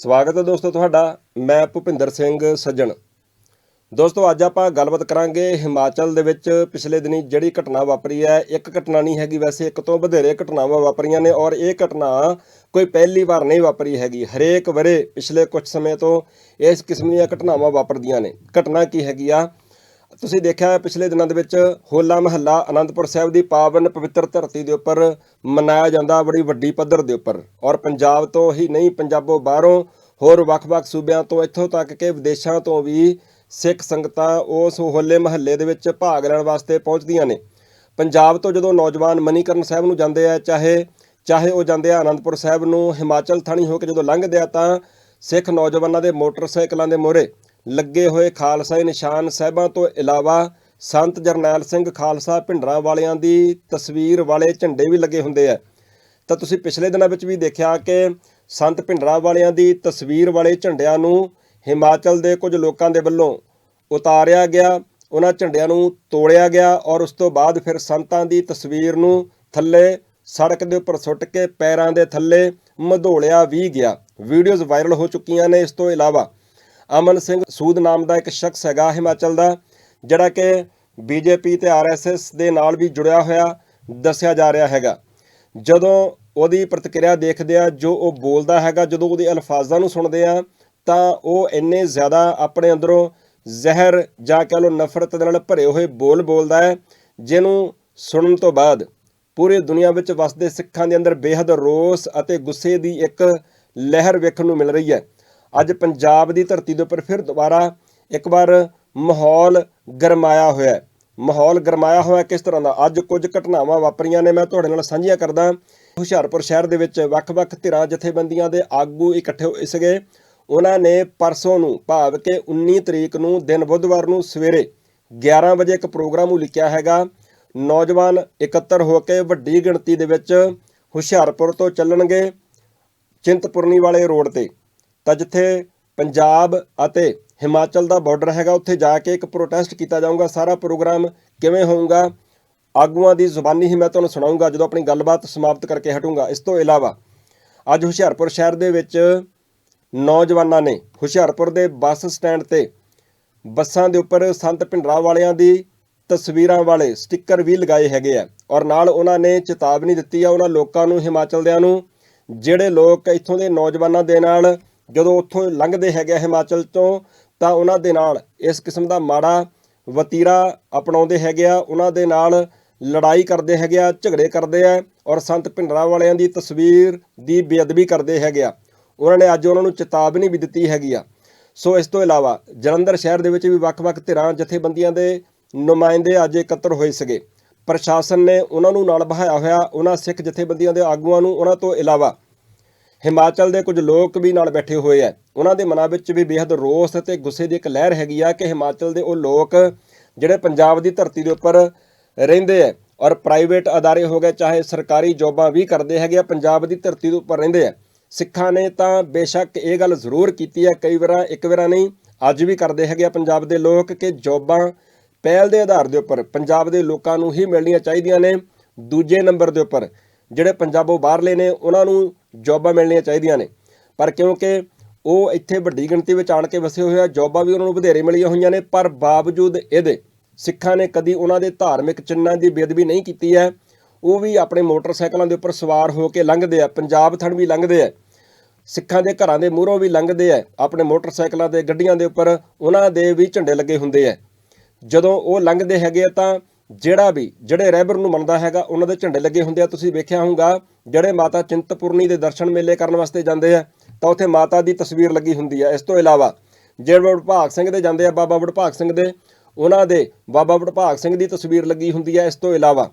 ਸਵਾਗਤ ਹੈ ਦੋਸਤੋ ਤੁਹਾਡਾ, ਮੈਂ ਭੁਪਿੰਦਰ ਸਿੰਘ ਸੱਜਣ। ਦੋਸਤੋ, ਅੱਜ ਆਪਾਂ ਗੱਲਬਾਤ ਕਰਾਂਗੇ ਹਿਮਾਚਲ ਦੇ ਵਿੱਚ ਪਿਛਲੇ ਦਿਨੀ ਜਿਹੜੀ ਘਟਨਾ ਵਾਪਰੀ ਹੈ। ਇੱਕ ਘਟਨਾ ਨਹੀਂ ਹੈਗੀ ਵੈਸੇ, ਇੱਕ ਤੋਂ ਵਧੇਰੇ ਘਟਨਾਵਾਂ ਵਾਪਰੀਆਂ ਨੇ ਔਰ ਇਹ ਘਟਨਾ ਕੋਈ ਪਹਿਲੀ ਵਾਰ ਨਹੀਂ ਵਾਪਰੀ ਹੈਗੀ। ਹਰੇਕ ਵਰੇ ਪਿਛਲੇ ਕੁਝ ਸਮੇਂ ਤੋਂ ਇਸ ਕਿਸਮ ਦੀਆਂ ਘਟਨਾਵਾਂ ਵਾਪਰਦੀਆਂ ਨੇ। ਘਟਨਾ ਕੀ ਹੈਗੀ ਆ? ਤੁਸੀਂ ਦੇਖਿਆ ਪਿਛਲੇ ਦਿਨਾਂ ਦੇ ਵਿੱਚ ਹੋਲਾ ਮਹੱਲਾ ਆਨੰਦਪੁਰ ਸਾਹਿਬ ਦੀ ਪਾਵਨ ਪਵਿੱਤਰ ਧਰਤੀ ਦੇ ਉੱਪਰ ਮਨਾਇਆ ਜਾਂਦਾ ਬੜੀ ਵੱਡੀ ਪੱਧਰ ਦੇ ਉੱਪਰ। ਔਰ ਪੰਜਾਬ ਤੋਂ ਹੀ ਨਹੀਂ, ਪੰਜਾਬੋਂ ਬਾਹਰੋਂ ਹੋਰ ਵੱਖ-ਵੱਖ ਸੂਬਿਆਂ ਤੋਂ ਇੱਥੋਂ ਤੱਕ ਕਿ ਵਿਦੇਸ਼ਾਂ ਤੋਂ ਵੀ ਸਿੱਖ ਸੰਗਤਾਂ ਉਸ ਹੋਲੇ ਮਹੱਲੇ ਦੇ ਵਿੱਚ ਭਾਗ ਲੈਣ ਵਾਸਤੇ ਪਹੁੰਚਦੀਆਂ ਨੇ। ਪੰਜਾਬ ਤੋਂ ਜਦੋਂ ਨੌਜਵਾਨ ਮਨੀਕਰਨ ਸਾਹਿਬ ਨੂੰ ਜਾਂਦੇ ਆ, ਚਾਹੇ ਚਾਹੇ ਉਹ ਜਾਂਦੇ ਆ ਆਨੰਦਪੁਰ ਸਾਹਿਬ ਨੂੰ ਹਿਮਾਚਲ ਥਾਣੀ ਹੋ ਕੇ ਜਦੋਂ ਲੰਘਦੇ ਆ ਤਾਂ ਸਿੱਖ ਨੌਜਵਾਨਾਂ ਦੇ ਮੋਟਰਸਾਈਕਲਾਂ ਦੇ ਮੋਹਰੇ ਲੱਗੇ ਹੋਏ ਖਾਲਸਾਈ ਨਿਸ਼ਾਨ ਸਾਹਿਬਾਂ ਤੋਂ ਇਲਾਵਾ ਸੰਤ ਜਰਨੈਲ ਸਿੰਘ ਖਾਲਸਾ ਭਿੰਡਰਾਂ ਵਾਲਿਆਂ ਦੀ ਤਸਵੀਰ ਵਾਲੇ ਝੰਡੇ ਵੀ ਲੱਗੇ ਹੁੰਦੇ ਆ। ਤਾਂ ਤੁਸੀਂ ਪਿਛਲੇ ਦਿਨਾਂ ਵਿੱਚ ਵੀ ਦੇਖਿਆ ਕਿ ਸੰਤ ਭਿੰਡਰਾਂ ਵਾਲਿਆਂ ਦੀ ਤਸਵੀਰ ਵਾਲੇ ਝੰਡਿਆਂ ਨੂੰ ਹਿਮਾਚਲ ਦੇ ਕੁਝ ਲੋਕਾਂ ਦੇ ਵੱਲੋਂ ਉਤਾਰਿਆ ਗਿਆ, ਉਹਨਾਂ ਝੰਡਿਆਂ ਨੂੰ ਤੋੜਿਆ ਗਿਆ ਔਰ ਉਸ ਤੋਂ ਬਾਅਦ ਫਿਰ ਸੰਤਾਂ ਦੀ ਤਸਵੀਰ ਨੂੰ ਥੱਲੇ ਸੜਕ ਦੇ ਉੱਪਰ ਸੁੱਟ ਕੇ ਪੈਰਾਂ ਦੇ ਥੱਲੇ ਮਧੋਲਿਆ ਵੀ ਗਿਆ। ਵੀਡੀਓਜ਼ ਵਾਇਰਲ ਹੋ ਚੁੱਕੀਆਂ ਨੇ ਇਸ ਤੋਂ ਇਲਾਵਾ। ਅਮਨ ਸਿੰਘ ਸੂਦ ਨਾਮ ਦਾ ਇੱਕ ਸ਼ਖਸ ਹੈਗਾ ਹਿਮਾਚਲ ਦਾ, ਜਿਹੜਾ ਕਿ ਬੀਜੇਪੀ ਤੇ ਆਰਐਸਐਸ ਦੇ ਨਾਲ ਵੀ ਜੁੜਿਆ ਹੋਇਆ ਦੱਸਿਆ ਜਾ ਰਿਹਾ ਹੈਗਾ। ਜਦੋਂ ਉਹਦੀ ਪ੍ਰਤੀਕਿਰਿਆ ਦੇਖਦੇ ਆ, ਜੋ ਉਹ ਬੋਲਦਾ ਹੈਗਾ, ਜਦੋਂ ਉਹਦੇ ਅਲਫਾਜ਼ਾਂ ਨੂੰ ਸੁਣਦੇ ਆ, ਤਾਂ ਉਹ ਇੰਨੇ ਜ਼ਿਆਦਾ ਆਪਣੇ ਅੰਦਰੋਂ ਜ਼ਹਿਰ ਜਾਂ ਕਹ ਲਓ ਨਫ਼ਰਤ ਦੇ ਨਾਲ ਭਰੇ ਹੋਏ ਬੋਲ ਬੋਲਦਾ ਹੈ, ਜਿਹਨੂੰ ਸੁਣਨ ਤੋਂ ਬਾਅਦ ਪੂਰੀ ਦੁਨੀਆ ਵਿੱਚ ਵਸਦੇ ਸਿੱਖਾਂ ਦੇ ਅੰਦਰ ਬੇਹੱਦ ਰੋਸ ਅਤੇ ਗੁੱਸੇ ਦੀ ਇੱਕ ਲਹਿਰ ਵੇਖਣ ਨੂੰ ਮਿਲ ਰਹੀ ਹੈ। ਅੱਜ ਪੰਜਾਬ ਦੀ ਧਰਤੀ ਦੇ ਉੱਪਰ ਫਿਰ ਦੁਬਾਰਾ ਇੱਕ ਵਾਰ ਮਾਹੌਲ ਗਰਮਾਇਆ ਹੋਇਆ ਹੈ। ਮਾਹੌਲ ਗਰਮਾਇਆ ਹੋਇਆ ਕਿਸ ਤਰ੍ਹਾਂ ਦਾ? ਅੱਜ ਕੁਝ ਘਟਨਾਵਾਂ ਵਾਪਰੀਆਂ ਨੇ। ਮੈਂ ਤੁਹਾਡੇ ਨਾਲ ਸਾਂਝੀਆਂ ਕਰਦਾ ਹੁਸ਼ਿਆਰਪੁਰ ਸ਼ਹਿਰ ਦੇ ਵਿੱਚ ਵੱਖ-ਵੱਖ ਧਿਰਾਂ ਜਥੇਬੰਦੀਆਂ ਦੇ ਆਗੂ ਇਕੱਠੇ ਹੋਏ ਸੀਗੇ ਉਹਨਾਂ ਨੇ ਪਰਸੋਂ ਨੂੰ ਭਾਵ ਕਿ 19 ਤਰੀਕ ਨੂੰ ਦਿਨ ਬੁੱਧਵਾਰ ਨੂੰ ਸਵੇਰੇ 11 ਵਜੇ ਇੱਕ ਪ੍ਰੋਗਰਾਮ ਨੂੰ ਹੈਗਾ। ਨੌਜਵਾਨ ਇਕੱਤਰ ਹੋ ਕੇ ਵੱਡੀ ਗਿਣਤੀ ਦੇ ਵਿੱਚ ਹੁਸ਼ਿਆਰਪੁਰ ਤੋਂ ਚੱਲਣਗੇ ਚਿੰਤਪੁਰਨੀ ਵਾਲੇ ਰੋਡ ਤੇ। ਤਾਂ ਜਿੱਥੇ ਪੰਜਾਬ ਅਤੇ ਹਿਮਾਚਲ ਦਾ ਬਾਰਡਰ ਹੈਗਾ, ਉੱਥੇ ਜਾ ਕੇ ਇੱਕ ਪ੍ਰੋਟੈਸਟ ਕੀਤਾ ਜਾਊਗਾ। ਸਾਰਾ ਪ੍ਰੋਗਰਾਮ ਕਿਵੇਂ ਹੋਊਗਾ? ਆਗੂਆਂ ਦੀ ਜ਼ੁਬਾਨੀ ਹੀ ਮੈਂ ਤੁਹਾਨੂੰ ਸੁਣਾਉਂਗਾ ਜਦੋਂ ਆਪਣੀ ਗੱਲਬਾਤ ਸਮਾਪਤ ਕਰਕੇ ਹਟੂੰਗਾ। ਇਸ ਤੋਂ ਇਲਾਵਾ ਅੱਜ ਹੁਸ਼ਿਆਰਪੁਰ ਸ਼ਹਿਰ ਦੇ ਵਿੱਚ ਨੌਜਵਾਨਾਂ ਨੇ ਹੁਸ਼ਿਆਰਪੁਰ ਦੇ ਬੱਸ ਸਟੈਂਡ ਤੇ ਬੱਸਾਂ ਦੇ ਉੱਪਰ ਸੰਤ ਭਿੰਡਰਾਂ ਵਾਲਿਆਂ ਦੀ ਤਸਵੀਰਾਂ ਵਾਲੇ ਸਟicker ਵੀ ਲਗਾਏ ਹੈਗੇ ਆ। ਔਰ ਨਾਲ ਉਹਨਾਂ ਨੇ ਚੇਤਾਵਨੀ ਦਿੱਤੀ ਆ ਉਹਨਾਂ ਲੋਕਾਂ ਨੂੰ ਹਿਮਾਚਲ ਦਿਆਂ ਨੂੰ, ਜਿਹੜੇ ਲੋਕ ਇੱਥੋਂ ਦੇ ਨੌਜਵਾਨਾਂ ਦੇ ਨਾਲ ਜਦੋਂ ਉੱਥੋਂ ਲੰਘਦੇ ਹੈਗੇ ਆ ਹਿਮਾਚਲ ਤੋਂ, ਤਾਂ ਉਹਨਾਂ ਦੇ ਨਾਲ ਇਸ ਕਿਸਮ ਦਾ ਮਾੜਾ ਵਤੀਰਾ ਅਪਣਾਉਂਦੇ ਹੈਗੇ ਆ। ਉਹਨਾਂ ਦੇ ਨਾਲ ਲੜਾਈ ਕਰਦੇ ਹੈਗੇ ਆ, ਝਗੜੇ ਕਰਦੇ ਆ ਔਰ ਸੰਤ ਭਿੰਡਰਾਂ ਵਾਲਿਆਂ ਦੀ ਤਸਵੀਰ ਦੀ ਬੇਅਦਬੀ ਕਰਦੇ ਹੈਗੇ ਆ। ਉਹਨਾਂ ਨੇ ਅੱਜ ਉਹਨਾਂ ਨੂੰ ਚੇਤਾਵਨੀ ਵੀ ਦਿੱਤੀ ਹੈਗੀ ਆ। ਸੋ ਇਸ ਤੋਂ ਇਲਾਵਾ ਜਲੰਧਰ ਸ਼ਹਿਰ ਦੇ ਵਿੱਚ ਵੀ ਵੱਖ-ਵੱਖ ਧਿਰਾਂ, ਜਥੇਬੰਦੀਆਂ ਦੇ ਨੁਮਾਇੰਦੇ ਅੱਜ ਇਕੱਤਰ ਹੋਏ ਸੀਗੇ। ਪ੍ਰਸ਼ਾਸਨ ਨੇ ਉਹਨਾਂ ਨੂੰ ਨਾਲ ਬਹਾਇਆ ਹੋਇਆ, ਉਹਨਾਂ ਸਿੱਖ ਜਥੇਬੰਦੀਆਂ ਦੇ ਆਗੂਆਂ ਨੂੰ, ਉਹਨਾਂ ਤੋਂ ਇਲਾਵਾ ਹਿਮਾਚਲ ਦੇ ਕੁਝ ਲੋਕ ਵੀ ਨਾਲ ਬੈਠੇ ਹੋਏ ਆ। ਉਹਨਾਂ ਦੇ ਮਨਾਂ ਵਿੱਚ ਵੀ ਬੇਹੱਦ ਰੋਸ ਅਤੇ ਗੁੱਸੇ ਦੀ ਇੱਕ ਲਹਿਰ ਹੈਗੀ ਆ ਕਿ ਹਿਮਾਚਲ ਦੇ ਉਹ ਲੋਕ ਜਿਹੜੇ ਪੰਜਾਬ ਦੀ ਧਰਤੀ ਦੇ ਉੱਪਰ ਰਹਿੰਦੇ ਆ ਔਰ ਪ੍ਰਾਈਵੇਟ ਅਦਾਰੇ ਹੋ ਗਏ, ਚਾਹੇ ਸਰਕਾਰੀ ਜੌਬਾਂ ਵੀ ਕਰਦੇ ਹੈਗੇ ਆ, ਪੰਜਾਬ ਦੀ ਧਰਤੀ ਦੇ ਉੱਪਰ ਰਹਿੰਦੇ ਆ। ਸਿੱਖਾਂ ਨੇ ਤਾਂ ਬੇਸ਼ੱਕ ਇਹ ਗੱਲ ਜ਼ਰੂਰ ਕੀਤੀ ਹੈ ਕਈ ਵਾਰਾਂ, ਇੱਕ ਵਾਰਾਂ ਨਹੀਂ, ਅੱਜ ਵੀ ਕਰਦੇ ਹੈਗੇ ਆ ਪੰਜਾਬ ਦੇ ਲੋਕ ਕਿ ਜੌਬਾਂ ਪਹਿਲ ਦੇ ਆਧਾਰ ਦੇ ਉੱਪਰ, ਪੰਜਾਬ ਦੇ ਲੋਕਾਂ ਨੂੰ ਹੀ ਮਿਲਣੀਆਂ ਚਾਹੀਦੀਆਂ ਨੇ। ਦੂਜੇ ਨੰਬਰ ਦੇ ਉੱਪਰ, ਜਿਹੜੇ ਪੰਜਾਬੋਂ ਬਾਹਰਲੇ ਨੇ, ਉਹਨਾਂ ਨੂੰ ਜੌਬਾਂ ਮਿਲਣੀਆਂ ਚਾਹੀਦੀਆਂ ਨੇ। ਪਰ ਕਿਉਂਕਿ ਉਹ ਇੱਥੇ ਵੱਡੀ ਗਿਣਤੀ ਵਿੱਚ ਆਣ ਕੇ ਵਸੇ ਹੋਏ ਆ, ਜੌਬਾਂ ਵੀ ਉਹਨਾਂ ਨੂੰ ਵਧੇਰੇ ਮਿਲੀਆਂ ਹੋਈਆਂ ਨੇ, ਪਰ ਬਾਵਜੂਦ ਇਹਦੇ ਸਿੱਖਾਂ ਨੇ ਕਦੀ ਉਹਨਾਂ ਦੇ ਧਾਰਮਿਕ ਚਿੰਨਾਂ ਦੀ ਬੇਅਦਬੀ ਨਹੀਂ ਕੀਤੀ ਹੈ। ਉਹ ਵੀ ਆਪਣੇ ਮੋਟਰਸਾਈਕਲਾਂ ਦੇ ਉੱਪਰ ਸਵਾਰ ਹੋ ਕੇ ਲੰਘਦੇ ਆ, ਪੰਜਾਬ ਥਣ ਵੀ ਲੰਘਦੇ ਆ, ਸਿੱਖਾਂ ਦੇ ਘਰਾਂ ਦੇ ਮੂਹਰੋਂ ਵੀ ਲੰਘਦੇ ਆ, ਆਪਣੇ ਮੋਟਰਸਾਈਕਲਾਂ ਤੇ ਗੱਡੀਆਂ ਦੇ ਉੱਪਰ ਉਹਨਾਂ ਦੇ ਵੀ ਝੰਡੇ ਲੱਗੇ ਹੁੰਦੇ ਆ। ਜਦੋਂ ਉਹ ਲੰਘਦੇ ਹੈਗੇ ਆ ਤਾਂ ਜਿਹੜਾ ਵੀ, ਜਿਹੜੇ ਰਹਿਬਰ ਨੂੰ ਮੰਨਦਾ ਹੈਗਾ, ਉਹਨਾਂ ਦੇ ਝੰਡੇ ਲੱਗੇ ਹੁੰਦੇ ਆ। ਤੁਸੀਂ ਵੇਖਿਆ ਹੋਊਗਾ, ਜਿਹੜੇ ਮਾਤਾ ਚਿੰਤਪੁਰਨੀ ਦੇ ਦਰਸ਼ਨ ਮੇਲੇ ਕਰਨ ਵਾਸਤੇ ਜਾਂਦੇ ਆ, ਤਾਂ ਉੱਥੇ ਮਾਤਾ ਦੀ ਤਸਵੀਰ ਲੱਗੀ ਹੁੰਦੀ ਆ। ਇਸ ਤੋਂ ਇਲਾਵਾ, ਜਿਹੜੇ ਵਡਭਾਗ ਸਿੰਘ ਦੇ ਜਾਂਦੇ ਆ, ਬਾਬਾ ਵਡਭਾਗ ਸਿੰਘ ਦੇ, ਉਹਨਾਂ ਦੇ ਬਾਬਾ ਵਡਭਾਗ ਸਿੰਘ ਦੀ ਤਸਵੀਰ ਲੱਗੀ ਹੁੰਦੀ ਆ। ਇਸ ਤੋਂ ਇਲਾਵਾ,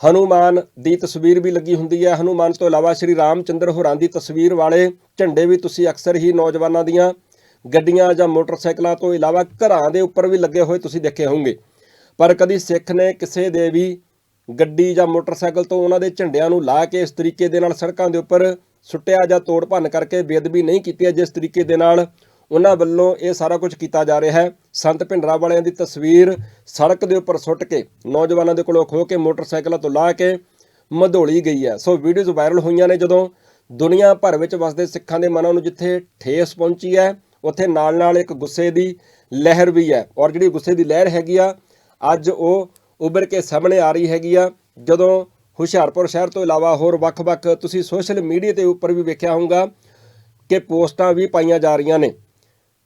ਹਨੂਮਾਨ ਦੀ ਤਸਵੀਰ ਵੀ ਲੱਗੀ ਹੁੰਦੀ ਹੈ ਹਨੂਮਾਨ ਤੋਂ ਇਲਾਵਾ ਸ਼੍ਰੀ ਰਾਮਚੰਦਰ ਹੋਰਾਂ ਦੀ ਤਸਵੀਰ ਵਾਲੇ ਝੰਡੇ ਵੀ ਤੁਸੀਂ ਅਕਸਰ ਹੀ ਨੌਜਵਾਨਾਂ ਦੀਆਂ ਗੱਡੀਆਂ ਜਾਂ ਮੋਟਰਸਾਈਕਲਾਂ ਤੋਂ ਇਲਾਵਾ ਘਰਾਂ ਦੇ ਉੱਪਰ ਵੀ ਲੱਗੇ ਹੋਏ ਤੁਸੀਂ ਦੇਖੇ ਹੋਵੋਗੇ ਪਰ ਕਦੀ ਸਿੱਖ ਨੇ ਕਿਸੇ ਦੇ ਵੀ ਗੱਡੀ ਜਾਂ ਮੋਟਰਸਾਈਕਲ ਤੋਂ ਉਹਨਾਂ ਦੇ ਝੰਡਿਆਂ ਨੂੰ ਲਾ ਕੇ ਇਸ ਤਰੀਕੇ ਦੇ ਨਾਲ ਸੜਕਾਂ ਦੇ ਉੱਪਰ ਸੁੱਟਿਆ ਜਾਂ ਤੋੜ ਭੰਨ ਕਰਕੇ ਬੇਅਦਬੀ ਨਹੀਂ ਕੀਤੀ ਹੈ, ਜਿਸ ਤਰੀਕੇ ਦੇ ਨਾਲ ਉਹਨਾਂ ਵੱਲੋਂ ਇਹ ਸਾਰਾ ਕੁਝ ਕੀਤਾ ਜਾ ਰਿਹਾ ਹੈ। ਸੰਤ ਭਿੰਡਰਾਂ ਵਾਲਿਆਂ ਦੀ ਤਸਵੀਰ ਸੜਕ ਦੇ ਉੱਪਰ ਸੁੱਟ ਕੇ ਨੌਜਵਾਨਾਂ ਦੇ ਕੋਲੋਂ ਖੋ ਕੇ ਮੋਟਰਸਾਈਕਲਾਂ ਤੋਂ ਲਾ ਕੇ ਮਧੋਲੀ ਗਈ ਹੈ। ਸੋ ਵੀਡੀਓਜ਼ ਵਾਇਰਲ ਹੋਈਆਂ ਨੇ ਜਦੋਂ ਦੁਨੀਆ ਭਰ ਵਿੱਚ ਵਸਦੇ ਸਿੱਖਾਂ ਦੇ ਮਨਾਂ ਨੂੰ ਜਿੱਥੇ ਠੇਸ ਪਹੁੰਚੀ ਹੈ, ਉੱਥੇ ਨਾਲ ਨਾਲ ਇੱਕ ਗੁੱਸੇ ਦੀ ਲਹਿਰ ਵੀ ਹੈ। ਔਰ ਜਿਹੜੀ ਗੁੱਸੇ ਦੀ ਲਹਿਰ ਹੈਗੀ ਆ ਅੱਜ ਉਹ ਉੱਭਰ ਕੇ ਸਾਹਮਣੇ ਆ ਰਹੀ ਹੈਗੀ ਆ। ਜਦੋਂ ਹੁਸ਼ਿਆਰਪੁਰ ਸ਼ਹਿਰ ਤੋਂ ਇਲਾਵਾ ਹੋਰ ਵੱਖ-ਵੱਖ ਤੁਸੀਂ ਸੋਸ਼ਲ ਮੀਡੀਆ ਦੇ ਉੱਪਰ ਵੀ ਵੇਖਿਆ ਹੋਊਗਾ ਕਿ ਪੋਸਟਾਂ ਵੀ ਪਾਈਆਂ ਜਾ ਰਹੀਆਂ ਨੇ।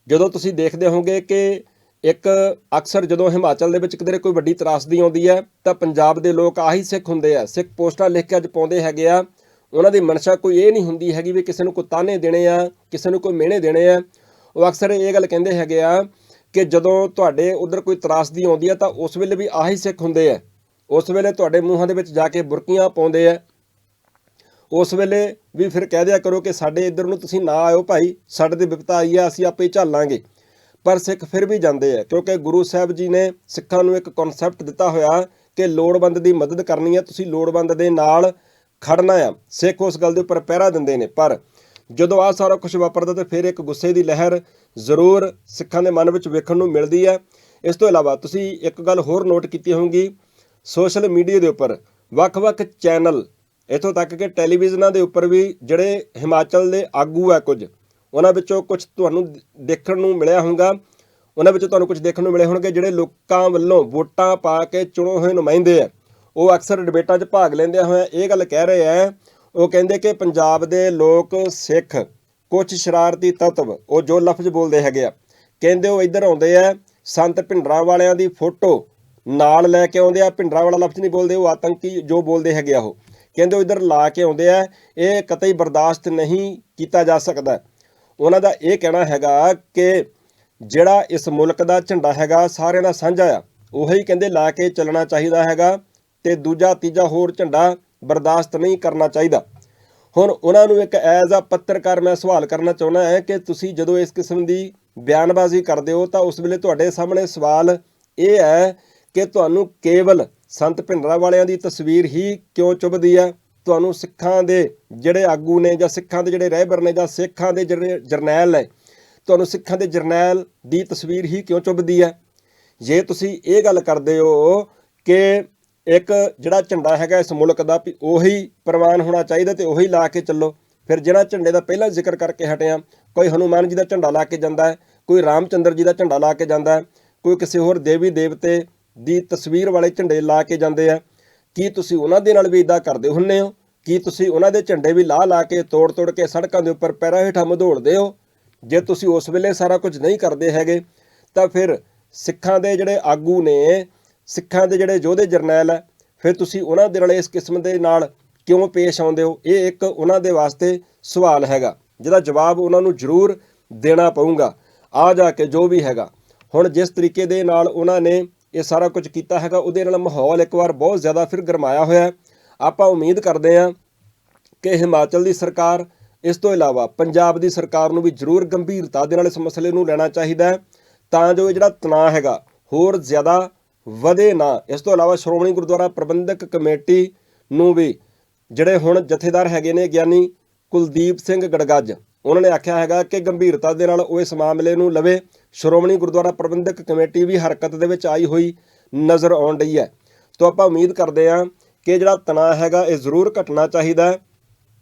ਜਦੋਂ ਤੁਸੀਂ ਦੇਖਦੇ ਹੋਗੇ ਕਿ ਇੱਕ ਅਕਸਰ ਜਦੋਂ ਹਿਮਾਚਲ ਦੇ ਵਿੱਚ ਕਿਤੇ ਕੋਈ ਵੱਡੀ ਤਰਾਸਦੀ ਆਉਂਦੀ ਹੈ, ਤਾਂ ਪੰਜਾਬ ਦੇ ਲੋਕ ਆਹੀ ਸਿੱਖ ਹੁੰਦੇ ਆ। ਸਿੱਖ ਪੋਸਟਾਂ ਲਿਖ ਕੇ ਅੱਜ ਪਾਉਂਦੇ ਹੈਗੇ ਆ। ਉਹਨਾਂ ਦੀ ਮਨਸ਼ਾ ਕੋਈ ਇਹ ਨਹੀਂ ਹੁੰਦੀ ਹੈਗੀ ਵੀ ਕਿਸੇ ਨੂੰ ਕੋਈ ਤਾਨੇ ਦੇਣੇ ਆ, ਕਿਸੇ ਨੂੰ ਕੋਈ ਮਿਹਣੇ ਦੇਣੇ ਆ। ਉਹ ਅਕਸਰ ਇਹ ਗੱਲ ਕਹਿੰਦੇ ਹੈਗੇ ਆ ਕਿ ਜਦੋਂ ਤੁਹਾਡੇ ਉਧਰ ਕੋਈ ਤਰਾਸਦੀ ਆਉਂਦੀ ਹੈ ਤਾਂ ਉਸ ਵੇਲੇ ਵੀ ਆਹੀ ਸਿੱਖ ਹੁੰਦੇ ਆ। ਉਸ ਵੇਲੇ ਤੁਹਾਡੇ ਮੂੰਹਾਂ ਦੇ ਵਿੱਚ ਜਾ ਕੇ ਬੁਰਕੀਆਂ ਪਾਉਂਦੇ ਆ। ਉਸ ਵੇਲੇ ਵੀ ਫਿਰ ਕਹਿ ਦਿਆ ਕਰੋ ਕਿ ਸਾਡੇ ਇੱਧਰ ਨੂੰ ਤੁਸੀਂ ਨਾ ਆਇਓ ਭਾਈ, ਸਾਡੇ ਤੇ ਵਿਪਤਾ ਆਈ ਆ, ਅਸੀਂ ਆਪੇ ਝੱਲਾਂਗੇ। ਪਰ ਸਿੱਖ ਫਿਰ ਵੀ ਜਾਂਦੇ ਆ, ਕਿਉਂਕਿ ਗੁਰੂ ਸਾਹਿਬ ਜੀ ਨੇ ਸਿੱਖਾਂ ਨੂੰ ਇੱਕ ਕਨਸੈਪਟ ਦਿੱਤਾ ਹੋਇਆ ਕਿ ਲੋੜਵੰਦ ਦੀ ਮਦਦ ਕਰਨੀ ਹੈ ਤੁਸੀਂ ਲੋੜਵੰਦ ਦੇ ਨਾਲ ਖੜਨਾ ਆ। ਸਿੱਖ ਉਸ ਗੱਲ ਦੇ ਉੱਪਰ ਪਹਿਰਾ ਦਿੰਦੇ ਨੇ। ਪਰ ਜਦੋਂ ਆ ਸਾਰਾ ਕੁਝ ਵਾਪਰਦਾ ਤੇ ਫਿਰ ਇੱਕ ਗੁੱਸੇ ਦੀ ਲਹਿਰ ਜ਼ਰੂਰ ਸਿੱਖਾਂ ਦੇ ਮਨ ਵਿੱਚ ਵੇਖਣ ਨੂੰ ਮਿਲਦੀ ਹੈ। ਇਸ ਤੋਂ ਇਲਾਵਾ ਤੁਸੀਂ ਇੱਕ ਗੱਲ ਹੋਰ ਨੋਟ ਕੀਤੀ ਹੋਊਗੀ ਸੋਸ਼ਲ ਮੀਡੀਆ ਦੇ ਉੱਪਰ ਵੱਖ-ਵੱਖ ਚੈਨਲ ਇਥੋਂ ਤੱਕ ਕਿ ਟੈਲੀਵਿਜ਼ਨਾਂ ਦੇ ਉੱਪਰ ਵੀ ਜਿਹੜੇ ਹਿਮਾਚਲ ਦੇ ਆਗੂ ਆ ਕੁਝ, ਉਹਨਾਂ ਵਿੱਚੋਂ ਕੁਝ ਤੁਹਾਨੂੰ ਦੇਖਣ ਨੂੰ ਮਿਲਿਆ ਹੋਊਗਾ। ਉਹਨਾਂ ਵਿੱਚੋਂ ਤੁਹਾਨੂੰ ਕੁਝ ਦੇਖਣ ਨੂੰ ਮਿਲੇ ਹੋਣਗੇ ਜਿਹੜੇ ਲੋਕਾਂ ਵੱਲੋਂ ਵੋਟਾਂ ਪਾ ਕੇ ਚੁਣੇ ਹੋਏ ਨੁਮਾਇੰਦੇ ਆ ਉਹ ਅਕਸਰ ਡਿਬੇਟਾਂ 'ਚ ਭਾਗ ਲੈਂਦੇ ਹੋਏ ਇਹ ਗੱਲ ਕਹਿ ਰਹੇ ਆ ਉਹ ਕਹਿੰਦੇ ਕਿ ਪੰਜਾਬ ਦੇ ਲੋਕ ਸਿੱਖ ਕੁਝ ਸ਼ਰਾਰਤੀ ਤੱਤਵ, ਉਹ ਜੋ ਲਫ਼ਜ਼ ਬੋਲਦੇ ਹੈਗੇ ਆ। ਕਹਿੰਦੇ ਉਹ ਇੱਧਰ ਆਉਂਦੇ ਆ, ਸੰਤ ਭਿੰਡਰਾਂ ਵਾਲਿਆਂ ਦੀ ਫੋਟੋ ਨਾਲ ਲੈ ਕੇ ਆਉਂਦੇ ਆ। ਭਿੰਡਰਾਂ ਵਾਲਾ ਲਫ਼ਜ਼ ਨਹੀਂ ਬੋਲਦੇ, ਉਹ ਆਤੰਕੀ ਜੋ ਬੋਲਦੇ ਹੈਗੇ ਆ ਉਹ। ਕਹਿੰਦੇ ਉਹ ਇੱਧਰ ਲਾ ਕੇ ਆਉਂਦੇ ਆ, ਇਹ ਕਤਈ ਬਰਦਾਸ਼ਤ ਨਹੀਂ ਕੀਤਾ ਜਾ ਸਕਦਾ। ਉਹਨਾਂ ਦਾ ਇਹ ਕਹਿਣਾ ਹੈਗਾ ਕਿ ਜਿਹੜਾ ਇਸ ਮੁਲਕ ਦਾ ਝੰਡਾ ਹੈਗਾ, ਸਾਰਿਆਂ ਦਾ ਸਾਂਝਾ ਆ। ਉਹੀ ਕਹਿੰਦੇ ਲਾ ਕੇ ਚੱਲਣਾ ਚਾਹੀਦਾ ਹੈਗਾ ਤੇ ਦੂਜਾ ਤੀਜਾ ਹੋਰ ਝੰਡਾ ਬਰਦਾਸ਼ਤ ਨਹੀਂ ਕਰਨਾ ਚਾਹੀਦਾ। ਹੁਣ ਉਹਨਾਂ ਨੂੰ ਇੱਕ ਐਜ਼ ਅ ਪੱਤਰਕਾਰ ਮੈਂ ਸਵਾਲ ਕਰਨਾ ਚਾਹੁੰਦਾ ਹੈ ਕਿ ਤੁਸੀਂ ਜਦੋਂ ਇਸ ਕਿਸਮ ਦੀ ਬਿਆਨਬਾਜ਼ੀ ਕਰਦੇ ਹੋ ਤਾਂ ਉਸ ਵੇਲੇ ਤੁਹਾਡੇ ਸਾਹਮਣੇ ਸਵਾਲ ਇਹ ਹੈ ਕਿ ਤੁਹਾਨੂੰ ਕੇਵਲ ਸੰਤ ਭਿੰਡਰਾਂ ਵਾਲਿਆਂ ਦੀ ਤਸਵੀਰ ਹੀ ਕਿਉਂ ਚੁਭਦੀ ਹੈ? ਤੁਹਾਨੂੰ ਸਿੱਖਾਂ ਦੇ ਜਿਹੜੇ ਆਗੂ ਨੇ ਜਾਂ ਸਿੱਖਾਂ ਦੇ ਜਿਹੜੇ ਰਹਿਬਰ ਨੇ ਜਾਂ ਸਿੱਖਾਂ ਦੇ ਜਿਹੜੇ ਜਰਨੈਲ ਨੇ, ਤੁਹਾਨੂੰ ਸਿੱਖਾਂ ਦੇ ਜਰਨੈਲ ਦੀ ਤਸਵੀਰ ਹੀ ਕਿਉਂ ਚੁਭਦੀ ਹੈ? ਜੇ ਤੁਸੀਂ ਇਹ ਗੱਲ ਕਰਦੇ ਹੋ ਕਿ ਇੱਕ ਜਿਹੜਾ ਝੰਡਾ ਹੈਗਾ ਇਸ ਮੁਲਕ ਦਾ ਵੀ ਉਹੀ ਪ੍ਰਵਾਨ ਹੋਣਾ ਚਾਹੀਦਾ ਤੇ ਉਹੀ ਲਾ ਕੇ ਚੱਲੋ। ਫਿਰ ਜਿਹੜਾ ਝੰਡੇ ਦਾ ਪਹਿਲਾਂ ਜ਼ਿਕਰ ਕਰਕੇ ਹਟਿਆ ਕੋਈ ਹਨੂਮਾਨ ਜੀ ਦਾ ਝੰਡਾ ਲਾ ਕੇ ਜਾਂਦਾ ਹੈ, ਕੋਈ ਰਾਮਚੰਦਰ ਜੀ ਦਾ ਝੰਡਾ ਲਾ ਕੇ ਜਾਂਦਾ ਹੈ, ਕੋਈ ਕਿਸੇ ਹੋਰ ਦੇਵੀ ਦੇਵਤੇ ਦੀ ਤਸਵੀਰ ਵਾਲੇ ਝੰਡੇ ਲਾ ਕੇ ਜਾਂਦੇ ਆ। ਕੀ ਤੁਸੀਂ ਉਹਨਾਂ ਦੇ ਨਾਲ ਵੀ ਇਦਾਂ ਕਰਦੇ ਹੁੰਨੇ ਹੋ? ਕੀ ਤੁਸੀਂ ਉਹਨਾਂ ਦੇ ਝੰਡੇ ਵੀ ਲਾ ਲਾ ਕੇ ਤੋੜ ਤੋੜ ਕੇ ਸੜਕਾਂ ਦੇ ਉੱਪਰ ਪੈਰਾਂ ਹੇਠਾਂ ਮਧੋੜਦੇ ਹੋ? ਜੇ ਤੁਸੀਂ ਉਸ ਵੇਲੇ ਸਾਰਾ ਕੁਝ ਨਹੀਂ ਕਰਦੇ ਹੈਗੇ, ਤਾਂ ਫਿਰ ਸਿੱਖਾਂ ਦੇ ਜਿਹੜੇ ਆਗੂ ਨੇ ਸਿੱਖਾਂ ਦੇ ਜਿਹੜੇ ਯੋਧੇ ਜਰਨੈਲ ਹੈ ਫਿਰ ਤੁਸੀਂ ਉਹਨਾਂ ਦੇ ਨਾਲ ਇਸ ਕਿਸਮ ਦੇ ਨਾਲ ਕਿਉਂ ਪੇਸ਼ ਆਉਂਦੇ ਹੋ? ਇਹ ਇੱਕ ਉਹਨਾਂ ਦੇ ਵਾਸਤੇ ਸਵਾਲ ਹੈਗਾ, ਜਿਹਦਾ ਜਵਾਬ ਉਹਨਾਂ ਨੂੰ ਜ਼ਰੂਰ ਦੇਣਾ ਪਊਗਾ। ਆ ਜਾ ਕੇ ਜੋ ਵੀ ਹੈਗਾ। ਹੁਣ ਜਿਸ ਤਰੀਕੇ ਦੇ ਨਾਲ ਉਹਨਾਂ ਨੇ ਇਹ ਸਾਰਾ ਕੁਝ ਕੀਤਾ ਹੈਗਾ, ਉਹਦੇ ਨਾਲ ਮਾਹੌਲ ਇੱਕ ਵਾਰ ਬਹੁਤ ਜ਼ਿਆਦਾ ਫਿਰ ਗਰਮਾਇਆ ਹੋਇਆ ਆਪਾਂ ਉਮੀਦ ਕਰਦੇ ਹਾਂ ਕਿ ਹਿਮਾਚਲ ਦੀ ਸਰਕਾਰ, ਇਸ ਤੋਂ ਇਲਾਵਾ ਪੰਜਾਬ ਦੀ ਸਰਕਾਰ ਨੂੰ ਵੀ ਜ਼ਰੂਰ ਗੰਭੀਰਤਾ ਦੇ ਨਾਲ ਇਸ ਮਸਲੇ ਨੂੰ ਲੈਣਾ ਚਾਹੀਦਾ ਤਾਂ ਜੋ ਇਹ ਜਿਹੜਾ ਤਣਾਅ ਹੈਗਾ ਹੋਰ ਜ਼ਿਆਦਾ ਵਧੇ ਨਾ। ਇਸ ਤੋਂ ਇਲਾਵਾ ਸ਼੍ਰੋਮਣੀ ਗੁਰਦੁਆਰਾ ਪ੍ਰਬੰਧਕ ਕਮੇਟੀ ਨੂੰ ਵੀ ਜਿਹੜੇ ਹੁਣ ਜਥੇਦਾਰ ਹੈਗੇ ਨੇ, ਗਿਆਨੀ ਕੁਲਦੀਪ ਸਿੰਘ ਗੜਗੱਜ, ਉਹਨਾਂ ਨੇ ਆਖਿਆ ਹੈਗਾ ਕਿ ਗੰਭੀਰਤਾ ਦੇ ਨਾਲ ਉਹ ਇਸ ਮਾਮਲੇ ਨੂੰ ਲਵੇ। ਸ਼੍ਰੋਮਣੀ ਗੁਰਦੁਆਰਾ ਪ੍ਰਬੰਧਕ ਕਮੇਟੀ ਵੀ ਹਰਕਤ ਦੇ ਵਿੱਚ ਆਈ ਹੋਈ ਨਜ਼ਰ ਆਉਣ ਰਹੀ ਹੈ। ਤੋਂ ਆਪਾਂ ਉਮੀਦ ਕਰਦੇ ਹਾਂ ਕਿ ਜਿਹੜਾ ਤਣਾਅ ਹੈਗਾ ਇਹ ਜ਼ਰੂਰ ਘਟਣਾ ਚਾਹੀਦਾ ਹੈ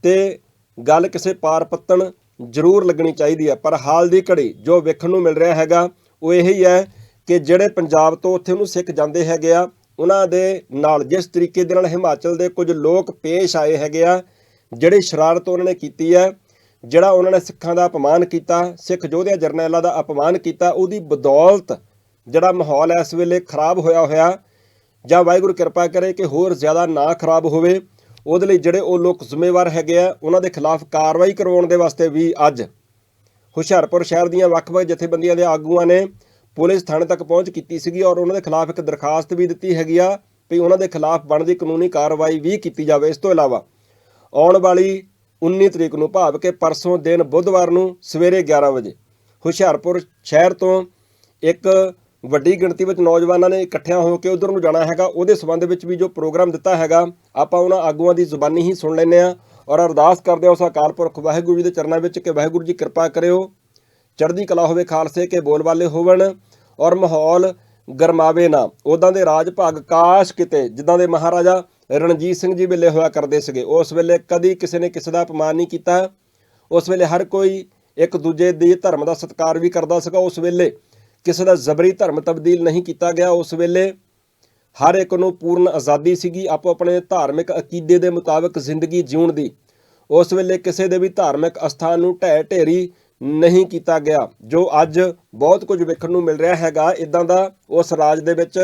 ਤੇ ਗੱਲ ਕਿਸੇ ਪਾਰ ਪੱਤਣ ਜ਼ਰੂਰ ਲੱਗਣੀ ਚਾਹੀਦੀ ਹੈ। ਪਰ ਹਾਲ ਦੀ ਘੜੀ ਜੋ ਵੇਖਣ ਨੂੰ ਮਿਲ ਰਿਹਾ ਹੈਗਾ ਉਹ ਇਹੀ ਹੈ ਕਿ ਜਿਹੜੇ ਪੰਜਾਬ ਤੋਂ ਉੱਥੇ ਉਹਨੂੰ ਸਿੱਖ ਜਾਂਦੇ ਹੈਗੇ ਆ, ਉਹਨਾਂ ਦੇ ਨਾਲ ਜਿਸ ਤਰੀਕੇ ਦੇ ਨਾਲ ਹਿਮਾਚਲ ਦੇ ਕੁਝ ਲੋਕ ਪੇਸ਼ ਆਏ ਹੈਗੇ ਆ, ਜਿਹੜੀ ਸ਼ਰਾਰਤ ਉਹਨਾਂ ਨੇ ਕੀਤੀ ਹੈ, ਜਿਹੜਾ ਉਹਨਾਂ ਨੇ ਸਿੱਖਾਂ ਦਾ ਅਪਮਾਨ ਕੀਤਾ, ਸਿੱਖ ਯੋਧਿਆਂ ਜਰਨੈਲਾਂ ਦਾ ਅਪਮਾਨ ਕੀਤਾ, ਉਹਦੀ ਬਦੌਲਤ ਜਿਹੜਾ ਮਾਹੌਲ ਹੈ ਇਸ ਵੇਲੇ ਖਰਾਬ ਹੋਇਆ ਹੋਇਆ, ਜਾਂ ਵਾਹਿਗੁਰੂ ਕਿਰਪਾ ਕਰੇ ਕਿ ਹੋਰ ਜ਼ਿਆਦਾ ਨਾ ਖਰਾਬ ਹੋਵੇ, ਉਹਦੇ ਲਈ ਜਿਹੜੇ ਉਹ ਲੋਕ ਜ਼ਿੰਮੇਵਾਰ ਹੈਗੇ ਆ, ਉਹਨਾਂ ਦੇ ਖਿਲਾਫ ਕਾਰਵਾਈ ਕਰਵਾਉਣ ਦੇ ਵਾਸਤੇ ਵੀ ਅੱਜ ਹੁਸ਼ਿਆਰਪੁਰ ਸ਼ਹਿਰ ਦੀਆਂ ਵੱਖ-ਵੱਖ ਜਥੇਬੰਦੀਆਂ ਦੇ ਆਗੂਆਂ ਨੇ ਪੁਲਿਸ ਥਾਣੇ ਤੱਕ ਪਹੁੰਚ ਕੀਤੀ ਸੀਗੀ ਔਰ ਉਹਨਾਂ ਦੇ ਖਿਲਾਫ ਇੱਕ ਦਰਖਾਸਤ ਵੀ ਦਿੱਤੀ ਹੈਗੀ ਆ ਵੀ ਉਹਨਾਂ ਦੇ ਖਿਲਾਫ ਬਣਦੀ ਕਾਨੂੰਨੀ ਕਾਰਵਾਈ ਵੀ ਕੀਤੀ ਜਾਵੇ। ਇਸ ਤੋਂ ਇਲਾਵਾ ਆਉਣ ਵਾਲੀ 19 ਤਰੀਕ ਨੂੰ ਭਾਵ ਕਿ ਪਰਸੋਂ ਦਿਨ ਬੁੱਧਵਾਰ ਨੂੰ ਸਵੇਰੇ 11 ਵਜੇ ਹੁਸ਼ਿਆਰਪੁਰ ਸ਼ਹਿਰ ਤੋਂ ਇੱਕ ਵੱਡੀ ਗਿਣਤੀ ਵਿੱਚ ਨੌਜਵਾਨਾਂ ਨੇ ਇਕੱਠਿਆਂ ਹੋ ਕੇ ਉਧਰ ਨੂੰ ਜਾਣਾ ਹੈਗਾ। ਉਹਦੇ ਸਬੰਧ ਵਿੱਚ ਵੀ ਜੋ ਪ੍ਰੋਗਰਾਮ ਦਿੱਤਾ ਹੈਗਾ, ਆਪਾਂ ਉਹਨਾਂ ਆਗੂਆਂ ਦੀ ਜ਼ੁਬਾਨੀ ਹੀ ਸੁਣ ਲੈਂਦੇ ਆ ਔਰ ਅਰਦਾਸ ਕਰਦੇ ਹਾਂ ਉਸ ਅਕਾਲ ਪੁਰਖ ਵਾਹਿਗੁਰੂ ਜੀ ਦੇ ਚਰਨਾਂ ਵਿੱਚ ਕਿ ਵਾਹਿਗੁਰੂ ਜੀ ਕਿਰਪਾ ਕਰਿਓ, ਚੜ੍ਹਦੀ ਕਲਾ ਹੋਵੇ ਖਾਲਸੇ, ਕੇ ਬੋਲਬਾਲੇ ਹੋਵਣ। ਔਰ ਮਾਹੌਲ ਗਰਮਾਵੇ ਨਾ। ਉਦਾਂ ਦੇ ਰਾਜ ਭਾਗ ਕਾਸ਼ ਕਿਤੇ, ਜਿੱਦਾਂ ਦੇ ਮਹਾਰਾਜਾ ਰਣਜੀਤ ਸਿੰਘ ਜੀ ਵੇਲੇ ਹੋਇਆ ਕਰਦੇ ਸੀਗੇ, ਉਸ ਵੇਲੇ ਕਦੀ ਕਿਸੇ ਨੇ ਕਿਸੇ ਦਾ ਅਪਮਾਨ ਨਹੀਂ ਕੀਤਾ। ਉਸ ਵੇਲੇ ਹਰ ਕੋਈ ਇੱਕ ਦੂਜੇ ਦੀ ਧਰਮ ਦਾ ਸਤਿਕਾਰ ਵੀ ਕਰਦਾ ਸੀਗਾ। ਉਸ ਵੇਲੇ ਕਿਸੇ ਦਾ ਜ਼ਬਰੀ ਧਰਮ ਤਬਦੀਲ ਨਹੀਂ ਕੀਤਾ ਗਿਆ। ਉਸ ਵੇਲੇ ਹਰ ਇੱਕ ਨੂੰ ਪੂਰਨ ਆਜ਼ਾਦੀ ਸੀਗੀ ਆਪੋ ਆਪਣੇ ਧਾਰਮਿਕ ਅਕੀਦੇ ਦੇ ਮੁਤਾਬਕ ਜ਼ਿੰਦਗੀ ਜਿਉਣ ਦੀ। ਉਸ ਵੇਲੇ ਕਿਸੇ ਦੇ ਵੀ ਧਾਰਮਿਕ ਅਸਥਾਨ ਨੂੰ ਢਹਿ ਢੇਰੀ ਨਹੀਂ ਕੀਤਾ ਗਿਆ, ਜੋ ਅੱਜ ਬਹੁਤ ਕੁਝ ਵੇਖਣ ਨੂੰ ਮਿਲ ਰਿਹਾ ਹੈਗਾ। ਇਦਾਂ ਦਾ ਉਸ ਰਾਜ ਦੇ ਵਿੱਚ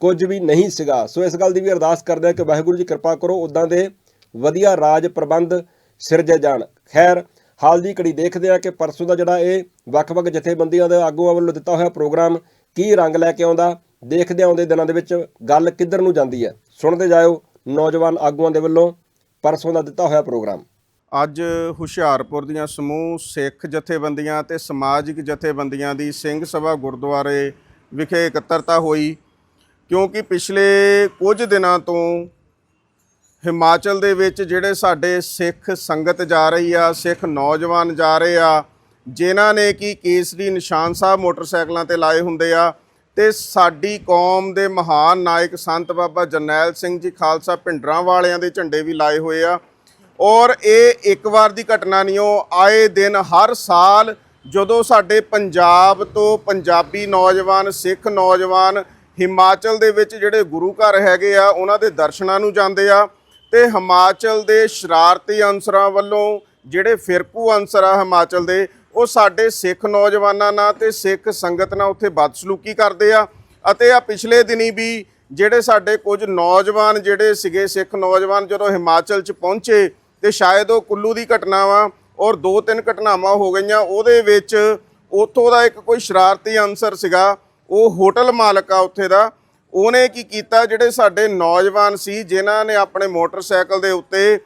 ਕੁਝ ਵੀ ਨਹੀਂ ਸੀਗਾ। ਸੋ ਇਸ ਗੱਲ ਦੀ ਵੀ ਅਰਦਾਸ ਕਰਦੇ ਹਾਂ ਕਿ ਵਾਹਿਗੁਰੂ ਜੀ ਕਿਰਪਾ ਕਰੋ ਉਦਾਂ ਦੇ ਵਧੀਆ ਰਾਜ ਪ੍ਰਬੰਧ ਸਿਰਜੇ ਜਾਣ। ਖੈਰ, ਹਾਲ ਦੀ ਘੜੀ ਦੇਖਦੇ ਆ ਕਿ ਪਰਸੋਂ ਦਾ ਜਿਹੜਾ ਇਹ ਵੱਖ-ਵੱਖ ਜਥੇਬੰਦੀਆਂ ਦੇ ਆਗੂਆਂ ਵੱਲੋਂ ਦਿੱਤਾ ਹੋਇਆ ਪ੍ਰੋਗਰਾਮ ਕੀ ਰੰਗ ਲੈ ਕੇ ਆਉਂਦਾ, ਦੇਖਦੇ ਆਉਂਦੇ ਦਿਨਾਂ ਦੇ ਵਿੱਚ ਗੱਲ ਕਿੱਧਰ ਨੂੰ ਜਾਂਦੀ ਹੈ। ਸੁਣਦੇ ਜਾਇਓ ਨੌਜਵਾਨ ਆਗੂਆਂ ਦੇ ਵੱਲੋਂ ਪਰਸੋਂ ਦਾ ਦਿੱਤਾ ਹੋਇਆ ਪ੍ਰੋਗਰਾਮ। ਅੱਜ ਹੁਸ਼ਿਆਰਪੁਰ ਦੀਆਂ ਸਮੂਹ ਸਿੱਖ ਜਥੇਬੰਦੀਆਂ ਤੇ ਸਮਾਜਿਕ ਜਥੇਬੰਦੀਆਂ ਦੀ ਸਿੰਘ ਸਭਾ ਗੁਰਦੁਆਰੇ ਵਿਖੇ ਇਕੱਤਰਤਾ ਹੋਈ, ਕਿਉਂਕਿ ਪਿਛਲੇ ਕੁਝ ਦਿਨਾਂ ਤੋਂ ਹਿਮਾਚਲ ਦੇ ਵਿੱਚ ਜਿਹੜੇ ਸਾਡੇ ਸਿੱਖ ਸੰਗਤ ਜਾ ਰਹੀ ਆ, ਸਿੱਖ ਨੌਜਵਾਨ ਜਾ ਰਹੇ ਆ, ਜਿਨ੍ਹਾਂ ਨੇ ਕੀ ਕੇਸਰੀ ਨਿਸ਼ਾਨ ਸਾਹਿਬ ਮੋਟਰਸਾਈਕਲਾਂ ਤੇ ਲਾਏ ਹੁੰਦੇ ਆ ਤੇ ਸਾਡੀ ਕੌਮ ਦੇ ਮਹਾਨ ਨਾਇਕ ਸੰਤ ਬਾਬਾ ਜਰਨੈਲ ਸਿੰਘ ਜੀ ਖਾਲਸਾ ਭਿੰਡਰਾਂ ਵਾਲਿਆਂ ਦੇ ਝੰਡੇ ਵੀ ਲਾਏ ਹੋਏ ਆ। ਔਰ ਇਹ ਇੱਕ ਵਾਰ ਦੀ ਘਟਨਾ ਨਹੀਂ, ਉਹ ਆਏ ਦਿਨ ਹਰ ਸਾਲ ਜਦੋਂ ਸਾਡੇ ਪੰਜਾਬ ਤੋਂ ਪੰਜਾਬੀ ਨੌਜਵਾਨ, ਸਿੱਖ ਨੌਜਵਾਨ ਹਿਮਾਚਲ ਦੇ ਵਿੱਚ ਜਿਹੜੇ ਗੁਰੂ ਘਰ ਹੈਗੇ ਆ, ਉਹਨਾਂ ਦੇ ਦਰਸ਼ਨਾਂ ਨੂੰ ਜਾਂਦੇ ਆ ਤੇ ਹਿਮਾਚਲ ਦੇ ਸ਼ਰਾਰਤੀ ਅਨਸਰਾਂ ਵੱਲੋਂ ਜਿਹੜੇ ਫਿਰਕੂ ਅਨਸਰ ਆ ਹਿਮਾਚਲ ਦੇ, ਉਹ ਸਾਡੇ ਸਿੱਖ ਨੌਜਵਾਨਾਂ ਨਾਲ ਤੇ ਸਿੱਖ ਸੰਗਤ ਨਾਲ ਉੱਥੇ ਬਦਸਲੂਕੀ ਕਰਦੇ ਆ ਅਤੇ ਆ ਪਿਛਲੇ ਦਿਨੀ ਵੀ ਜਿਹੜੇ ਸਾਡੇ ਕੁਝ ਨੌਜਵਾਨ ਜਿਹੜੇ ਸੀਗੇ, ਸਿੱਖ ਨੌਜਵਾਨ ਜਦੋਂ ਹਿਮਾਚਲ 'ਚ ਪਹੁੰਚੇ ਤੇ ਸ਼ਾਇਦ ਉਹ ਕੁੱਲੂ ਦੀ ਘਟਨਾ ਵਾ ਔਰ ਦੋ ਤਿੰਨ ਘਟਨਾਵਾਂ ਹੋ ਗਈਆਂ, ਉਹਦੇ ਵਿੱਚ ਉੱਥੋਂ ਦਾ ਇੱਕ ਕੋਈ ਸ਼ਰਾਰਤੀ ਅਨਸਰ ਸੀਗਾ, ਉਹ ਹੋਟਲ ਮਾਲਕ ਆ ਉੱਥੇ ਦਾ। ਉਹਨੇ ਕੀ ਕੀਤਾ, ਜਿਹੜੇ ਸਾਡੇ ਨੌਜਵਾਨ ਸੀ, ਜਿਨ੍ਹਾਂ ਨੇ ਆਪਣੇ ਮੋਟਰਸਾਈਕਲ ਦੇ ਉੱਤੇ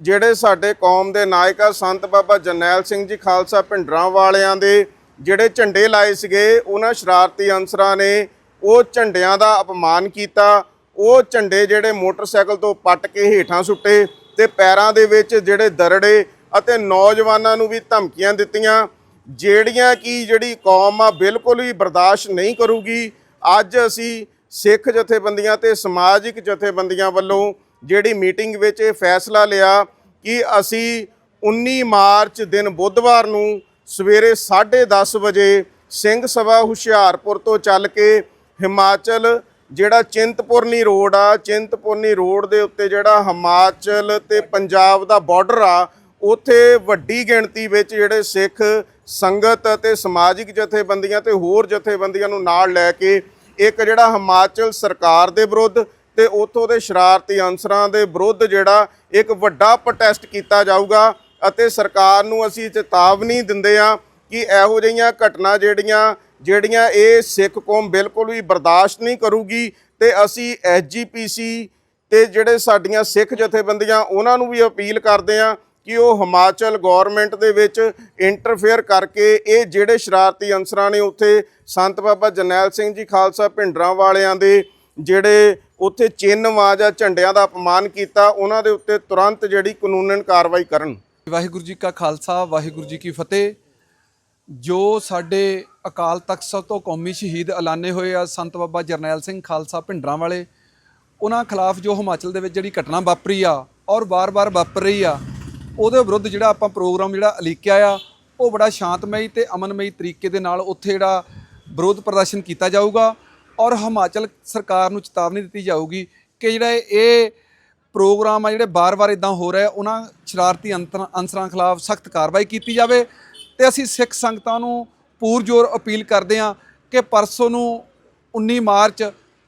ਜਿਹੜੇ ਸਾਡੇ ਕੌਮ ਦੇ ਨਾਇਕ ਆ, ਸੰਤ ਬਾਬਾ ਜਰਨੈਲ ਸਿੰਘ ਜੀ ਖਾਲਸਾ ਭਿੰਡਰਾਂ ਵਾਲਿਆਂ ਦੇ ਜਿਹੜੇ ਝੰਡੇ ਲਾਏ ਸੀਗੇ, ਉਹਨਾਂ ਸ਼ਰਾਰਤੀ ਅਨਸਰਾਂ ਨੇ ਉਹ ਝੰਡਿਆਂ ਦਾ ਅਪਮਾਨ ਕੀਤਾ। ਉਹ ਝੰਡੇ ਜਿਹੜੇ ਮੋਟਰਸਾਈਕਲ ਤੋਂ ਪੱਟ ਕੇ ਹੇਠਾਂ ਸੁੱਟੇ। ਤੇ ਪੈਰਾਂ ਦੇ ਵਿੱਚ ਜਿਹੜੇ ਦਰੜੇ ਅਤੇ ਨੌਜਵਾਨਾਂ ਨੂੰ ਵੀ ਧਮਕੀਆਂ ਦਿੱਤੀਆਂ, ਜਿਹੜੀਆਂ ਕਿ ਜਿਹੜੀ ਕੌਮ ਆ ਬਿਲਕੁਲ ਵੀ ਬਰਦਾਸ਼ਤ ਨਹੀਂ ਕਰੂਗੀ। ਅੱਜ ਅਸੀਂ ਸਿੱਖ ਜਥੇਬੰਦੀਆਂ ਤੇ ਸਮਾਜਿਕ ਜਥੇਬੰਦੀਆਂ ਵੱਲੋਂ ਜਿਹੜੀ ਮੀਟਿੰਗ ਵਿੱਚ ਇਹ ਫੈਸਲਾ ਲਿਆ ਕਿ ਅਸੀਂ 19 ਮਾਰਚ ਦਿਨ ਬੁੱਧਵਾਰ ਨੂੰ ਸਵੇਰੇ 10:30 ਵਜੇ ਸਿੰਘ ਸਭਾ ਹੁਸ਼ਿਆਰਪੁਰ ਤੋਂ ਚੱਲ ਕੇ ਹਿਮਾਚਲ ਜਿਹੜਾ ਚਿੰਤਪੁਰਨੀ ਰੋਡ ਆ, ਚਿੰਤਪੁਰਨੀ ਰੋਡ ਦੇ ਉੱਤੇ ਜਿਹੜਾ ਹਿਮਾਚਲ ਤੇ ਪੰਜਾਬ ਦਾ ਬਾਰਡਰ ਆ, ਉੱਥੇ ਵੱਡੀ ਗਿਣਤੀ ਵਿੱਚ ਜਿਹੜੇ ਸਿੱਖ ਸੰਗਤ ਅਤੇ ਸਮਾਜਿਕ ਜਥੇਬੰਦੀਆਂ ਤੇ ਹੋਰ ਜਥੇਬੰਦੀਆਂ ਨੂੰ ਨਾਲ ਲੈ ਕੇ ਇੱਕ ਜਿਹੜਾ ਹਿਮਾਚਲ ਸਰਕਾਰ ਦੇ ਵਿਰੁੱਧ ਤੇ ਉੱਥੋਂ ਦੇ ਸ਼ਰਾਰਤੀ ਅਨਸਰਾਂ ਦੇ ਵਿਰੁੱਧ ਜਿਹੜਾ ਇੱਕ ਵੱਡਾ ਪ੍ਰੋਟੈਸਟ ਕੀਤਾ ਜਾਊਗਾ ਅਤੇ ਸਰਕਾਰ ਨੂੰ ਅਸੀਂ ਚੇਤਾਵਨੀ ਦਿੰਦੇ ਆ ਕਿ ਇਹੋ ਜਿਹੀਆਂ ਘਟਨਾ ਜਿਹੜੀਆਂ ਜਿਹੜੀਆਂ ਇਹ ਸਿੱਖ ਕੌਮ ਬਿਲਕੁਲ ਵੀ ਬਰਦਾਸ਼ਤ ਨਹੀਂ ਕਰੂਗੀ ਤੇ ਅਸੀਂ ਐਸਜੀਪੀਸੀ ਤੇ ਜਿਹੜੇ ਸਾਡੀਆਂ ਸਿੱਖ ਜਥੇਬੰਦੀਆਂ, ਉਹਨਾਂ ਨੂੰ ਵੀ ਅਪੀਲ ਕਰਦੇ ਆ ਕਿ ਉਹ ਹਿਮਾਚਲ ਗਵਰਨਮੈਂਟ ਦੇ ਵਿੱਚ ਇੰਟਰਫੇਅਰ ਕਰਕੇ ਇਹ ਜਿਹੜੇ ਸ਼ਰਾਰਤੀ ਅਨਸਰਾਂ ਨੇ ਉੱਥੇ, ਸੰਤ ਬਾਬਾ ਜਰਨੈਲ ਸਿੰਘ ਜੀ ਖਾਲਸਾ ਭਿੰਡਰਾਂ ਵਾਲਿਆਂ ਦੇ ਜਿਹੜੇ ਉੱਥੇ ਚਿੰਨ੍ਹ ਜਾਂ ਝੰਡਿਆਂ ਦਾ ਅਪਮਾਨ ਕੀਤਾ, ਉਹਨਾਂ ਦੇ ਉੱਤੇ ਤੁਰੰਤ ਜਿਹੜੀ ਕਾਨੂੰਨਨ ਕਾਰਵਾਈ ਕਰਨ। ਵਾਹਿਗੁਰੂ ਜੀ ਕਾ ਖਾਲਸਾ, ਵਾਹਿਗੁਰੂ ਜੀ ਕੀ ਫਤਿਹ। ਜੋ ਸਾਡੇ ਅਕਾਲ ਤਖਤ ਸਾਹਿਬ ਤੋਂ ਕੌਮੀ ਸ਼ਹੀਦ ਐਲਾਨੇ ਹੋਏ ਆ ਸੰਤ ਬਾਬਾ ਜਰਨੈਲ ਸਿੰਘ ਖਾਲਸਾ ਭਿੰਡਰਾਂ ਵਾਲੇ। ਉਹਨਾਂ ਖਿਲਾਫ ਜੋ ਹਿਮਾਚਲ ਦੇ ਵਿੱਚ ਜਿਹੜੀ ਘਟਨਾ ਵਾਪਰੀ ਆ ਔਰ ਵਾਰ ਵਾਰ ਵਾਪਰ ਰਹੀ ਆ, ਉਹਦੇ ਵਿਰੁੱਧ ਜਿਹੜਾ ਆਪਾਂ ਪ੍ਰੋਗਰਾਮ ਜਿਹੜਾ ਅਲੀਕਿਆ ਆ, ਉਹ ਬੜਾ ਸ਼ਾਂਤਮਈ ਤੇ ਅਮਨਮਈ ਤਰੀਕੇ ਦੇ ਨਾਲ ਉੱਥੇ ਜਿਹੜਾ ਵਿਰੋਧ ਪ੍ਰਦਰਸ਼ਨ ਕੀਤਾ ਜਾਊਗਾ ਔਰ ਹਿਮਾਚਲ ਸਰਕਾਰ ਨੂੰ ਚੇਤਾਵਨੀ ਦਿੱਤੀ ਜਾਊਗੀ ਕਿ ਜਿਹੜਾ ਇਹ ਪ੍ਰੋਗਰਾਮ ਆ ਜਿਹੜੇ ਬਾਰ-ਬਾਰ ਇਦਾਂ ਹੋ ਰਿਹਾ ਉਹਨਾਂ ਸ਼ਰਾਰਤੀ ਅੰਤਰ- ਅਨਸਰਾਂ ਖਿਲਾਫ ਸਖਤ ਕਾਰਵਾਈ ਕੀਤੀ ਜਾਵੇ ਤੇ ਅਸੀਂ ਸਿੱਖ ਸੰਗਤਾਂ ਨੂੰ ਪੂਰਜੋਰ ਅਪੀਲ ਕਰਦੇ ਹਾਂ ਕਿ ਪਰਸੋਂ ਨੂੰ 19 ਮਾਰਚ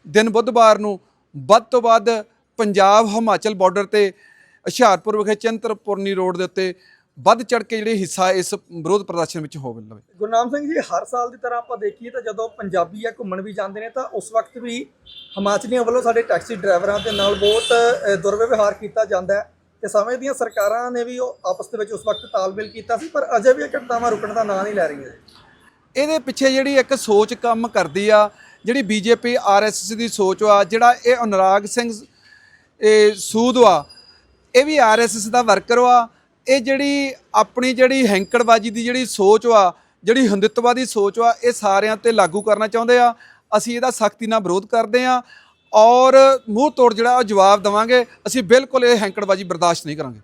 ਦਿਨ ਬੁੱਧਵਾਰ ਨੂੰ ਵੱਧ ਤੋਂ ਵੱਧ ਪੰਜਾਬ ਹਿਮਾਚਲ ਬਾਰਡਰ ਤੇ ਹੁਸ਼ਿਆਰਪੁਰ ਵਿਖੇ ਚਿੰਤਪੁਰਨੀ ਰੋਡ ਦੇ ਉੱਤੇ ਵੱਧ ਚੜ ਕੇ ਜਿਹੜੇ ਹਿੱਸਾ ਇਸ ਵਿਰੋਧ ਪ੍ਰਦਰਸ਼ਨ ਵਿੱਚ ਹੋਵੇ ਲਵੇ। ਗੁਰਨਾਮ ਸਿੰਘ ਜੀ, ਹਰ ਸਾਲ ਦੀ ਤਰ੍ਹਾਂ ਆਪਾਂ ਦੇਖੀਏ ਤਾਂ ਜਦੋਂ ਪੰਜਾਬੀ ਆ ਘੁੰਮਣ ਵੀ ਜਾਂਦੇ ਨੇ ਤਾਂ ਉਸ ਵਕਤ ਵੀ ਹਿਮਾਚਲੀਆਂ ਵੱਲੋਂ ਸਾਡੇ ਟੈਕਸੀ ਡਰਾਈਵਰਾਂ ਦੇ ਨਾਲ ਬਹੁਤ ਦੁਰਵਿਵਹਾਰ ਕੀਤਾ ਜਾਂਦਾ ਹੈ ਤੇ ਸਮੇਂ ਦੀਆਂ ਸਰਕਾਰਾਂ ਨੇ ਵੀ ਉਹ ਆਪਸ ਦੇ ਵਿੱਚ ਉਸ ਵਕਤ ਤਾਲਮੇਲ ਕੀਤਾ ਸੀ, ਪਰ ਅਜੇ ਵੀ ਇਹ ਘਟਨਾਵਾਂ ਰੁਕਣ ਦਾ ਨਾਂ ਨਹੀਂ ਲੈ ਰਹੀਆਂ। ਇਹਦੇ ਪਿੱਛੇ ਜਿਹੜੀ ਇੱਕ ਸੋਚ ਕੰਮ ਕਰਦੀ ਆ, ਜਿਹੜੀ ਬੀਜੇਪੀ ਆਰਐਸਐਸ ਦੀ ਸੋਚ ਆ, ਜਿਹੜਾ ਇਹ ਅਨੁਰਾਗ ਸਿੰਘ, ਇਹ ਸੂਦ ਆ, ਇਹ ਵੀ ਆਰਐਸਐਸ ਦਾ ਵਰਕਰ ਆ। ਇਹ ਜਿਹੜੀ ਆਪਣੀ ਜਿਹੜੀ ਹੈਂਕੜਬਾਜੀ ਦੀ ਜਿਹੜੀ ਸੋਚ ਆ, ਜਿਹੜੀ ਹਿੰਦੁੱਤਵਾਦੀ ਸੋਚ ਆ, ਇਹ ਸਾਰਿਆਂ ਤੇ ਲਾਗੂ ਕਰਨਾ ਚਾਹੁੰਦੇ ਆ। ਅਸੀਂ ਇਹਦਾ ਸਖਤੀ ਨਾਲ ਵਿਰੋਧ ਕਰਦੇ ਆ ਔਰ ਮੂੰਹ ਤੋੜ ਜਿਹੜਾ ਉਹ ਜਵਾਬ ਦੇਵਾਂਗੇ, ਅਸੀਂ ਬਿਲਕੁਲ ਇਹ ਹੈਂਕੜਬਾਜੀ ਬਰਦਾਸ਼ਤ ਨਹੀਂ ਕਰਾਂਗੇ।